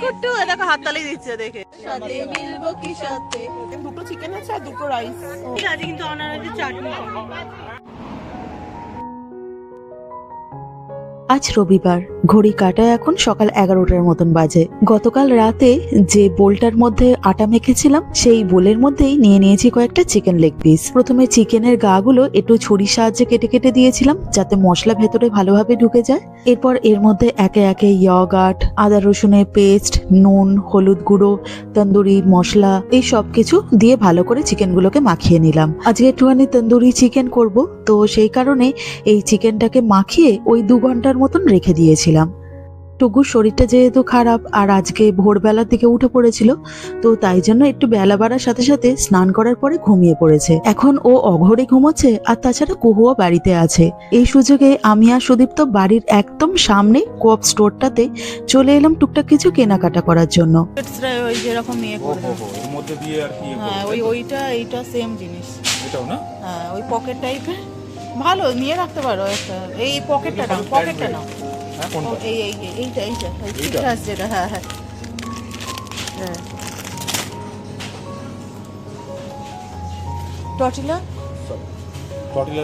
কুট্টু দেখো হাততালি দিচ্ছে দেখে। সাথে মিলবো কি সাথে? দুটো চিকেন আছে আর দুটো রাইস ঠিক আছে কিন্তু অনার চাটনি। আজ রবিবার, ঘড়ি কাটায় এখন সকাল এগারোটার মতন বাজে। গতকাল রাতে যে বোলটার মধ্যে আটা মেখেছিলাম, সেই বোলের মধ্যেই নিয়ে নিয়েছি কয়েকটা চিকেন লেগ পিস প্রথমে চিকেনের গাগুলো একটু ছুরির সাহায্যে কেটে কেটে দিয়েছিলাম, যাতে মশলা ভেতরে ভালোভাবে ঢুকে যায়। এরপর এর মধ্যে একে একে ইয়গাট আদা রসুনের পেস্ট নুন, হলুদ গুঁড়ো, তন্দুরি মশলা, এই সব কিছু দিয়ে ভালো করে চিকেনগুলোকে মাখিয়ে নিলাম। আজকে একটুখানি তন্দুরি চিকেন করব, তো সেই কারণে এই চিকেনটাকে মাখিয়ে ওই দু ঘণ্টার মতন রেখে দিয়েছিলাম। টুকুর শরীরটা যেহেতু খারাপ আর আজকে ভোরবেলার দিকে উঠে পড়েছিল তো তাই জন্য একটু বেলা বাড়ার সাথে সাথে স্নান করার পরে ঘুমিয়ে পড়েছে। এখন ও অঘরে ঘুমোচ্ছে আর তাছাড়া কুহুয়া বাড়িতে আছে। এই সুযোগে আমি আর সুদীপ্ত বাড়ির একদম সামনে কোঅপ স্টোরটাতে চলে এলাম টুকটাক কিছু কেনাকাটা করার জন্য। ওই যেরকম ইয়ে ও করে হো হো এর মধ্যে দিয়ে আর কি ইয়ে হ্যাঁ ওই ওইটা এইটা সেম জিনিস। এটাও না? হ্যাঁ ওই পকেট টাইপের ভালো নিয়ে রাখতে পারো একটা। এই পকেটটা নাও পকেটটা নাও। হ্যাঁ এই এই এই- এইটা এইটা এইটা? যেটা হ্যাঁ হ্যাঁ। হ্যাঁ। টটিলা? টটিলা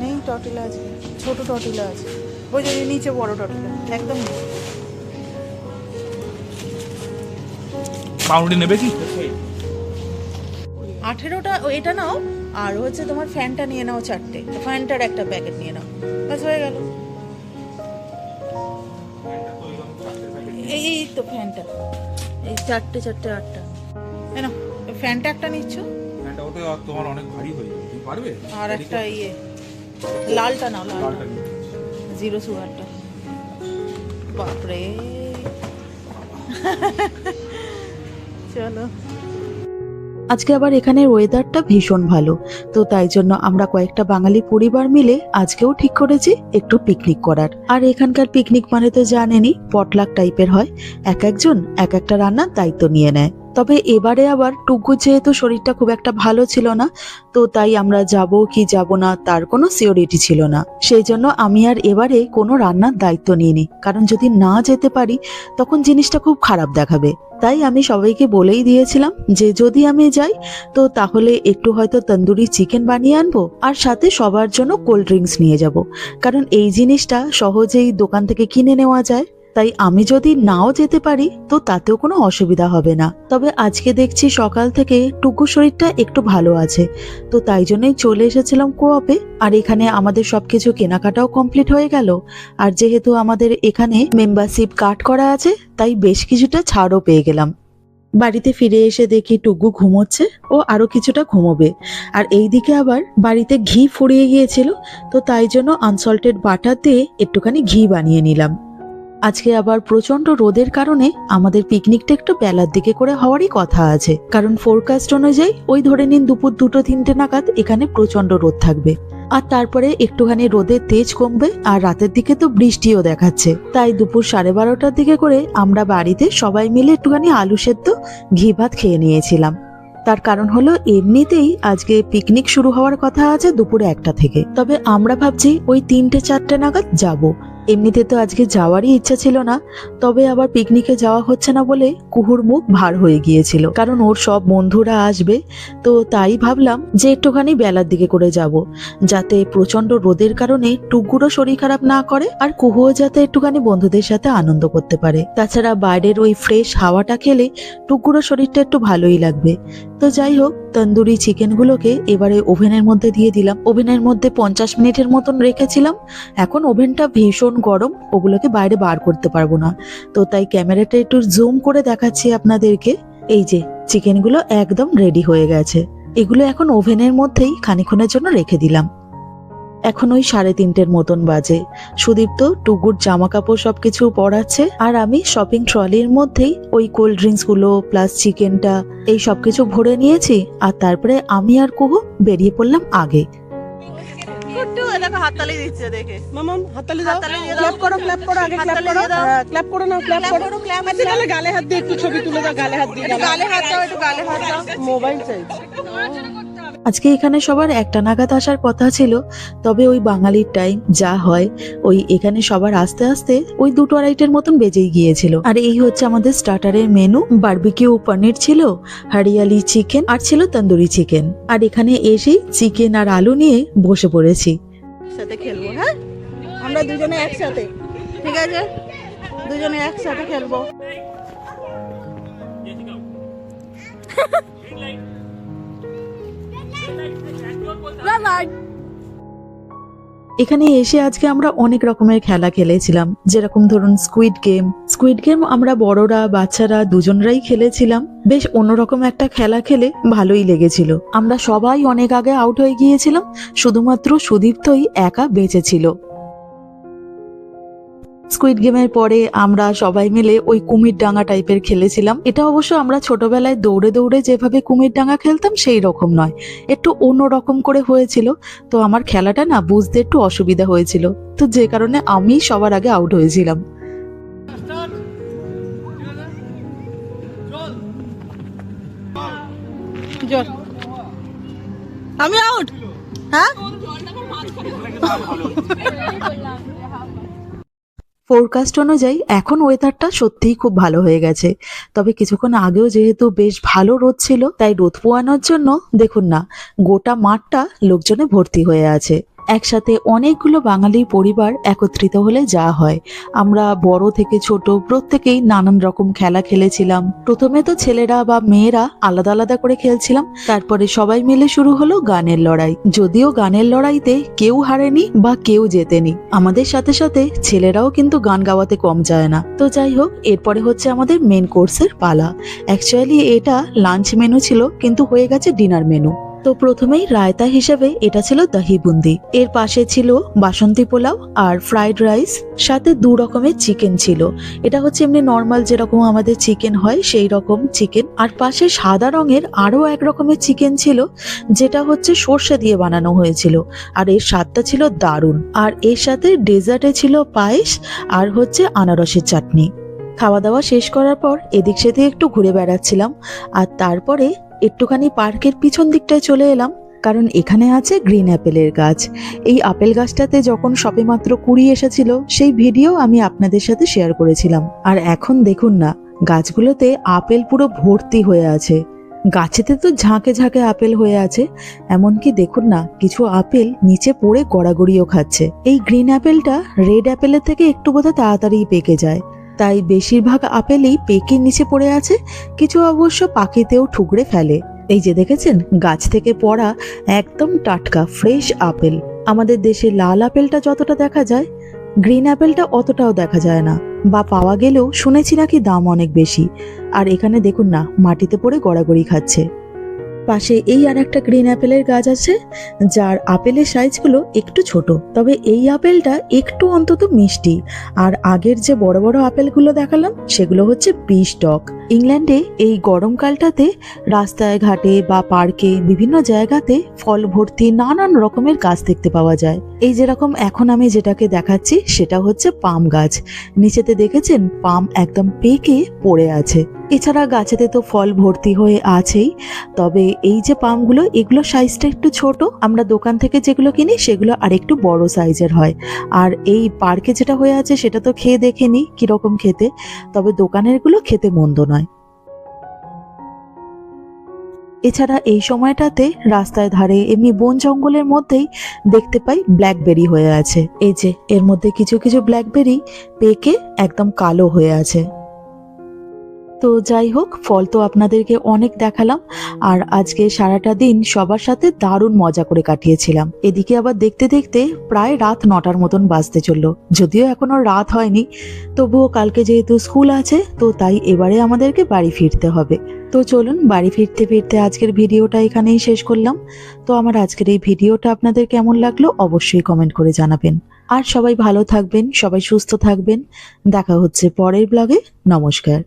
নেই টটিলা আছে ছোট টটিলা আছে। ওই যে নিচে বড় টটিলা একদম নিচে। নেবে কি? আঠেরোটা এটা নাও। আর হচ্ছে তোমার ফ্যানটা নিয়ে নাও চারটে। ফ্যানটার একটা প্যাকেট নিয়ে নাও। ব্যাস হয়ে গেল। এই তো ফ্যানটা। এই চারটে চারটে আটটা। এই নাও ফ্যানটা একটা নিচ্ছ। এটা ওটা তোমার অনেক ভারী হয়ে যাবে। তুমি পারবে? আর একটা ইয়ে। লালটা নাও লালটা। লালটা জিরো সুগারটা। বাপরে। চলো। আজকে আবার এখানের ওয়েদারটা ভীষণ ভালো। তো তাই জন্য আমরা কয়েকটা বাঙালি পরিবার মিলে আজকেও ঠিক করেছি একটু পিকনিক করার। আর এখানকার পিকনিক মানে তো জানেনই পটলাক টাইপের হয়। এক একজন এক একটা রান্নার দায়িত্ব নিয়ে নেয়। তবে এবারে আবার টুকু যেহেতু শরীরটা খুব একটা ভালো ছিল না, তো তাই আমরা যাব কি যাব না তার কোনো সিওরিটি ছিল না। সেই জন্য আমি আর এবারে কোনো রান্নার দায়িত্ব নিইনি। কারণ যদি না যেতে পারি, তখন জিনিসটা খুব খারাপ দেখাবে। তাই আমি সবাইকে বলেই দিয়েছিলাম যে যদি আমি যাই, তো তাহলে একটু হয়তো তন্দুরি চিকেন বানিয়ে আনব আর সাথে সবার জন্য কোল্ড ড্রিঙ্কস নিয়ে যাব। কারণ এই জিনিসটা সহজেই দোকান থেকে কিনে নেওয়া যায়। তাই আমি যদি নাও যেতে পারি, তো তাতেও কোনো অসুবিধা হবে না। তবে আজকে দেখছি সকাল থেকে টুকু শরীরটা একটু ভালো আছে। তো তাই জন্যই চলে এসেছিলাম কোয়াপে আর এখানে আমাদের সবকিছু কেনাকাটাও কমপ্লিট হয়ে গেল। আর যেহেতু আমাদের এখানে মেম্বারশিপ কার্ড করা আছে, তাই বেশ কিছুটা ছাড়ও পেয়ে গেলাম। বাড়িতে ফিরে এসে দেখি টুকু ঘুমোচ্ছে, ও আরও কিছুটা ঘুমোবে। আর এইদিকে আবার বাড়িতে ঘি ফুরিয়ে গিয়েছিল, তো তাই জন্য আনসল্টেড বাটার দিয়ে একটুখানি ঘি বানিয়ে নিলাম। আজকে আবার প্রচণ্ড রোদের কারণে আমাদের পিকনিকটা একটু বেলার দিকে করে হওয়ারই কথা আছে। কারণ ফোরকাস্ট অনুযায়ী ওই ধরে নিন দুপুর দুটো তিনটে নাগাদ এখানে প্রচণ্ড রোদ থাকবে। আর তারপরে একটুখানি রোদের তেজ কমবে আর রাতের দিকে তো বৃষ্টিও দেখাচ্ছে। তাই দুপুর সাড়ে বারোটার দিকে করে আমরা বাড়িতে সবাই মিলে একটুখানি আলু সেদ্ধ, ঘি ভাত খেয়ে নিয়েছিলাম। তার কারণ হলো এমনিতেই আজকে পিকনিক শুরু হওয়ার কথা আছে দুপুরে একটা থেকে। তবে আমরা ভাবছি ওই তিনটে চারটে নাগাদ যাব। এমনিতে তো আজকে যাওয়ারই ইচ্ছা ছিল না, তবে আবার পিকনিকে যাওয়া হচ্ছে না বলে কুহুর মুখ ভার হয়ে গিয়েছিল। কারণ ওর সব বন্ধুরা আসবে, তো তাই ভাবলাম যে একটুখানি বেলার দিকে করে যাব, যাতে প্রচণ্ড রোদের কারণে টুকগুড়ো শরীর খারাপ না করে আর কুহুও যাতে একটুখানি বন্ধুদের সাথে আনন্দ করতে পারে। তাছাড়া বাইরের ওই ফ্রেশ হাওয়াটা খেলে টুকগুড়ো শরীরটা একটু ভালোই লাগবে। তো যাই হোক, তন্দুরি চিকেনগুলোকে এবারে ওভেনের মধ্যে দিয়ে দিলাম। ওভেনের মধ্যে পঞ্চাশ মিনিটের মতন রেখেছিলাম। এখন ওভেনটা ভীষণ গরম, ওগুলোকে বাইরে বার করতে পারব না। তো তাই ক্যামেরাটা একটু জুম করে দেখাচ্ছি আপনাদেরকে। এই যে, চিকেনগুলো একদম রেডি হয়ে গেছে। এগুলো এখন ওভেনের মধ্যেই খানিক্ষণের জন্য রেখে দিলাম। এখন ওই সাড়ে তিনটের মতন বাজে। সুদীপ্ত টুকুর জামা কাপড় সবকিছু পরাচ্ছে আর আমি শপিং ট্রলির মধ্যেই ওই কোল্ড ড্রিঙ্কসগুলো প্লাস চিকেনটা এই সবকিছু ভরে নিয়েছি আর তারপরে আমি আর কুহু বেরিয়ে পড়লাম আগে। দেখো হাততালি দিচ্ছে দেখে। মামাম হাততালি দাও। হাততালি দিয়ে দাও। ক্ল্যাপ করো ক্ল্যাপ করো আগে ক্ল্যাপ করো। দিয়ে দাও। ক্ল্যাপ করো না ক্ল্যাপ করো। করো, clap তাহলে গালে হাত দিয়ে একটু ছবি তুলে দাও গালে হাত দিয়ে গালে হাত দাও একটু গালে হাত দাও। মোবাইল চাইছি আজকে এখানে সবার একটা নাগাদ আসার কথা ছিল, তবে ওই বাঙালির টাইম যা হয়, ওই এখানে সবার আস্তে আস্তে ওই দুটো আড়াইটের মতন বেজেই গিয়েছিল। আর এই হচ্ছে আমাদের স্টার্টারের মেনু বারবিকিউ পনির ছিল, হারিয়ালি চিকেন আর ছিল তন্দুরি চিকেন আর এখানে এসেই চিকেন আর আলু নিয়ে বসে পড়েছি। একসাথে খেলব হ্যাঁ? আমরা দুজনে একসাথে। ঠিক আছে? দুজনে একসাথে খেলব। এখানে এসে আজকে আমরা অনেক রকমের খেলা খেলেছিলাম। যেরকম ধরুন স্কুইড গেম স্কুইড গেম আমরা বড়রা, বাচ্চারা দুজনরাই খেলেছিলাম। বেশ অন্যরকম একটা খেলা খেলে ভালোই লেগেছিল। আমরা সবাই অনেক আগে আউট হয়ে গিয়েছিলাম। শুধুমাত্র সুদীপ্তই একা বেঁচে ছিল। স্কুইড গেমের পরে আমরা সবাই মিলে ওই কুমির ডাঙা টাইপের খেলেছিলাম। এটা অবশ্য আমরা ছোটবেলায় দৌড়ে দৌড়ে যেভাবে কুমির ডাঙা খেলতাম সেই রকম নয়। একটু অন্য রকম করে হয়েছিল। তো আমার খেলাটা না বুঝতে একটু অসুবিধা হয়েছিল। তো যে কারণে আমি সবার আগে আউট হয়েছিলাম। আমি আউট হ্যাঁ? ফোরকাস্ট অনুযায়ী এখন ওয়েদারটা সত্যিই খুব ভালো হয়ে গেছে। তবে কিছুক্ষণ আগেও যেহেতু বেশ ভালো রোদ ছিল, তাই রোদ পোয়ানোর জন্য দেখুন না, গোটা মাঠটা লোকজনে ভর্তি হয়ে আছে। একসাথে অনেকগুলো বাঙালি পরিবার একত্রিত হলে যা হয়। আমরা বড় থেকে ছোট প্রত্যেকেই নানান রকম খেলা খেলেছিলাম। প্রথমে তো ছেলেরা বা মেয়েরা আলাদা আলাদা করে খেলছিলাম। তারপরে সবাই মিলে শুরু হলো গানের লড়াই। যদিও গানের লড়াইতে কেউ হারেনি বা কেউ জেতেনি। আমাদের সাথে সাথে ছেলেরাও কিন্তু গান গাওয়াতে কম যায় না। তো যাই হোক, এরপরে হচ্ছে আমাদের মেন কোর্সের পালা। অ্যাকচুয়ালি এটা লাঞ্চ মেনু ছিল, কিন্তু হয়ে গেছে ডিনার মেনু তো প্রথমেই রায়তা হিসেবে এটা ছিল দহি বুন্দি। এর পাশে ছিল বাসন্তী পোলাও আর ফ্রাইড রাইস, সাথে দু রকমের চিকেন ছিল। এটা হচ্ছে এমনি নর্মাল যেরকম আমাদের চিকেন হয়, সেই রকম চিকেন। আর পাশে সাদা রঙের আরও এক রকমের চিকেন ছিল, যেটা হচ্ছে সর্ষে দিয়ে বানানো হয়েছিল। আর এর স্বাদটা ছিল দারুণ। আর এর সাথে ডেজার্টে ছিল পায়েস আর হচ্ছে আনারসের চাটনি। খাওয়া দাওয়া শেষ করার পর এদিক সেদিক একটু ঘুরে বেড়াচ্ছিলাম। আর তারপরে একটুখানি পার্কের পিছন দিকটায় চলে এলাম, কারণ এখানে আছে গ্রিন অ্যাপেলের গাছ। এই আপেল গাছটাতে যখন সবে মাত্র কুড়ি এসেছিল, সেই ভিডিও আমি আপনাদের সাথে শেয়ার করেছিলাম। আর এখন দেখুন না, গাছগুলোতে আপেল পুরো ভর্তি হয়ে আছে। গাছেতে তো ঝাঁকে ঝাঁকে আপেল হয়ে আছে, এমনকি দেখুন না, কিছু আপেল নিচে পড়ে গড়াগড়িও খাচ্ছে। এই গ্রিন অ্যাপেলটা রেড অ্যাপেলের থেকে একটু বোধহয় তাড়াতাড়ি পেকে যায়। তাই বেশিরভাগ আপেলই পেকের নিচে পড়ে আছে, কিছু অবশ্য পাখিতেও ঠুকরে ফেলে। এই যে দেখেছেন, গাছ থেকে পড়া একদম টাটকা, ফ্রেশ আপেল। আমাদের দেশে লাল আপেলটা যতটা দেখা যায়, গ্রিন আপেলটা অতটাও দেখা যায় না। বা পাওয়া গেলেও শুনেছি নাকি দাম অনেক বেশি। আর এখানে দেখুন না, মাটিতে পড়ে গড়াগড়ি খাচ্ছে। পাশে এই আর একটা গ্রিন অ্যাপেলের গাছ আছে, যার আপেলের সাইজগুলো একটু ছোট, তবে এই আপেলটা একটু অন্তত মিষ্টি। আর আগের যে বড় বড় আপেলগুলো দেখালাম, সেগুলো হচ্ছে বিষ টক। ইংল্যান্ডে এই গরমকালটাতে রাস্তায় ঘাটে বা পার্কে বিভিন্ন জায়গাতে ফল ভর্তি নানান রকমের গাছ দেখতে পাওয়া যায়। এই যেরকম এখন আমি যেটাকে দেখাচ্ছি, সেটা হচ্ছে পাম গাছ। নিচেতে দেখেছেন, পাম একদম পেকে পড়ে আছে। এছাড়া গাছেতে তো ফল ভর্তি হয়ে আছেই। তবে এই যে পামগুলো, এগুলো সাইজটা একটু ছোট। আমরা দোকান থেকে যেগুলো কিনি, সেগুলো আরেকটু বড় সাইজের হয়। আর এই পার্কে যেটা হয়ে আছে, সেটা তো খেয়ে দেখেনি কীরকম খেতে। তবে দোকানেরগুলো খেতে মন্দ নয়। এছাড়া এই সময়টাতে রাস্তায় ধারে এমনি বন জঙ্গলের মধ্যেই দেখতে পাই ব্ল্যাকবেরি হয়ে আছে। এই যে, এর মধ্যে কিছু কিছু ব্ল্যাকবেরি পেকে একদম কালো হয়ে আছে। তো যাই হোক, ফল তো আপনাদেরকে অনেক দেখালাম, আর আজকে সারাটা দিন সবার সাথে দারুণ মজা করে কাটিয়েছিলাম। এদিকে আবার দেখতে দেখতে প্রায় রাত নটার মতন বাজতে চলল, যদিও এখনও রাত হয়নি, তবুও কালকে যেহেতু স্কুল আছে, তো তাই এবারে আমাদেরকে বাড়ি ফিরতে হবে। তো চলুন, বাড়ি ফিরতে ফিরতে আজকের ভিডিওটা এখানেই শেষ করলাম। তো আমার আজকের এই ভিডিওটা আপনাদের কেমন লাগল অবশ্যই কমেন্ট করে জানাবেন। আর সবাই ভালো থাকবেন, সবাই সুস্থ থাকবেন। দেখা হচ্ছে পরের ব্লগে, নমস্কার।